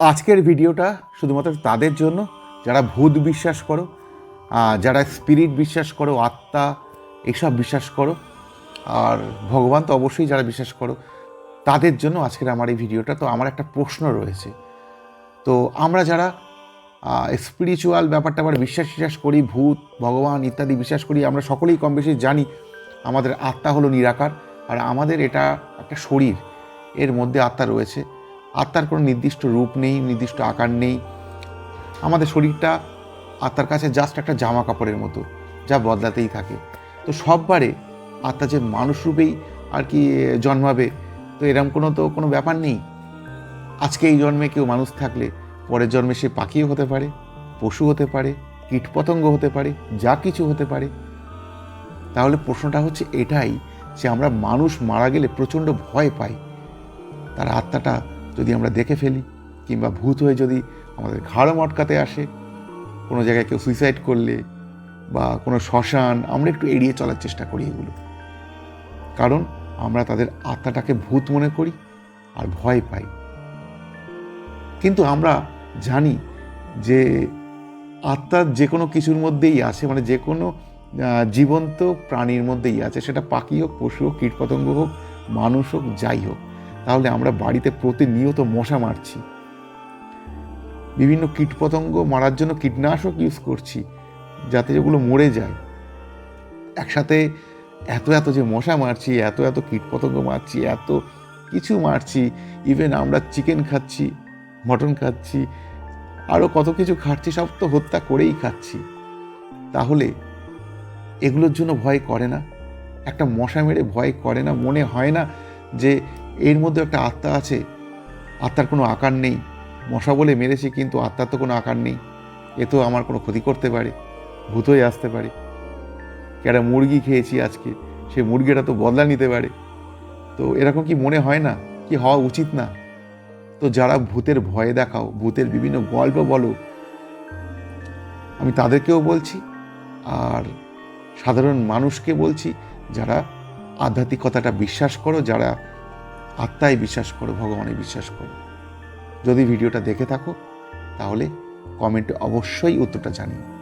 আজকের ভিডিওটা শুধুমাত্র তাদের জন্য, যারা ভূত বিশ্বাস করো যারা স্পিরিট বিশ্বাস করো, আত্মা, এসব বিশ্বাস করো, আর ভগবান তো অবশ্যই যারা বিশ্বাস করো, তাদের জন্য আজকের আমার এই ভিডিওটা। তো আমার একটা প্রশ্ন রয়েছে। তো আমরা যারা স্পিরিচুয়াল ব্যাপারটা আবার বিশ্বাস বিশ্বাস করি, ভূত, ভগবান ইত্যাদি বিশ্বাস করি, আমরা সকলেই কম বেশি জানি আমাদের আত্মা হলো নিরাকার, আর আমাদের এটা একটা শরীর, এর মধ্যে আত্মা রয়েছে। আত্মার কোনো নির্দিষ্ট রূপ নেই, নির্দিষ্ট আকার নেই। আমাদের শরীরটা আত্মার কাছে জাস্ট একটা জামা কাপড়ের মতো, যা বদলাতেই থাকে। তো সববারে আত্মা যে মানুষ রূপেই আর কি জন্মাবে, তো এরম কোনো তো কোনো ব্যাপার নেই। আজকে এই জন্মে কেউ মানুষ থাকলে পরের জন্মে সে পাখিও হতে পারে, পশু হতে পারে কীটপতঙ্গ হতে পারে, যা কিছু হতে পারে। তাহলে প্রশ্নটা হচ্ছে এটাই যে আমরা মানুষ মারা গেলে প্রচণ্ড ভয় পাই। তার আত্মাটা যদি আমরা দেখে ফেলি, কিংবা ভূত হয়ে যদি আমাদের ঘাড় মটকাতে আসে, কোনো জায়গায় কেউ সুইসাইড করলে বা কোনো শ্মশান, আমরা একটু এড়িয়ে চলার চেষ্টা করি এগুলো। কারণ আমরা তাদের আত্মাটাকে ভূত মনে করি আর ভয় পাই। কিন্তু আমরা জানি যে আত্মা যে কোনো কিছুর মধ্যেই আছে মানে যে কোনো জীবন্ত প্রাণীর মধ্যেই আছে, সেটা পাখি হোক, পশু হোক, কীটপতঙ্গ হোক, মানুষ হোক, যাই হোক। তাহলে আমরা বাড়িতে প্রতিনিয়ত মশা মারছি। বিভিন্ন কীটপতঙ্গ মারার জন্য কীটনাশক ইউজ করছি, যাতে যেগুলো মরে যায়। একসাথে এত এত যে মশা মারছি, এত এত কীটপতঙ্গ মারছি, এত কিছু মারছি ইভেন আমরা চিকেন খাচ্ছি মটন খাচ্ছি আরও কত কিছু খাচ্ছি, সব তো হত্যা করেই খাচ্ছি। তাহলে এগুলোর জন্য ভয় করে না। একটা মশা মেরে ভয় করে না, মনে হয় না যে এর মধ্যে একটা আত্মা আছে। আত্মার কোনো আকার নেই। মশা বলে মেরেছি, কিন্তু আত্মার তো কোনো আকার নেই। এ তো আমার কোনো ক্ষতি করতে পারে, ভূত হয়ে আসতে পারে। একটা মুরগি খেয়েছি আজকে সেই মুরগিটা তো বদলা নিতে পারে। তো এরকম কি মনে হয় না? কি হওয়া উচিত না? তো যারা ভূতের ভয়ে দেখাও, ভূতের বিভিন্ন গল্প বলো, আমি তাদেরকেও বলছি, আর সাধারণ মানুষকে বলছি, যারা আধ্যাত্মিকতাটা বিশ্বাস করো, যারা আত্মায় বিশ্বাস করো ভগবানে বিশ্বাস করো। যদি ভিডিওটা দেখে থাকো, তাহলে কমেন্টে অবশ্যই উত্তরটা জানিও।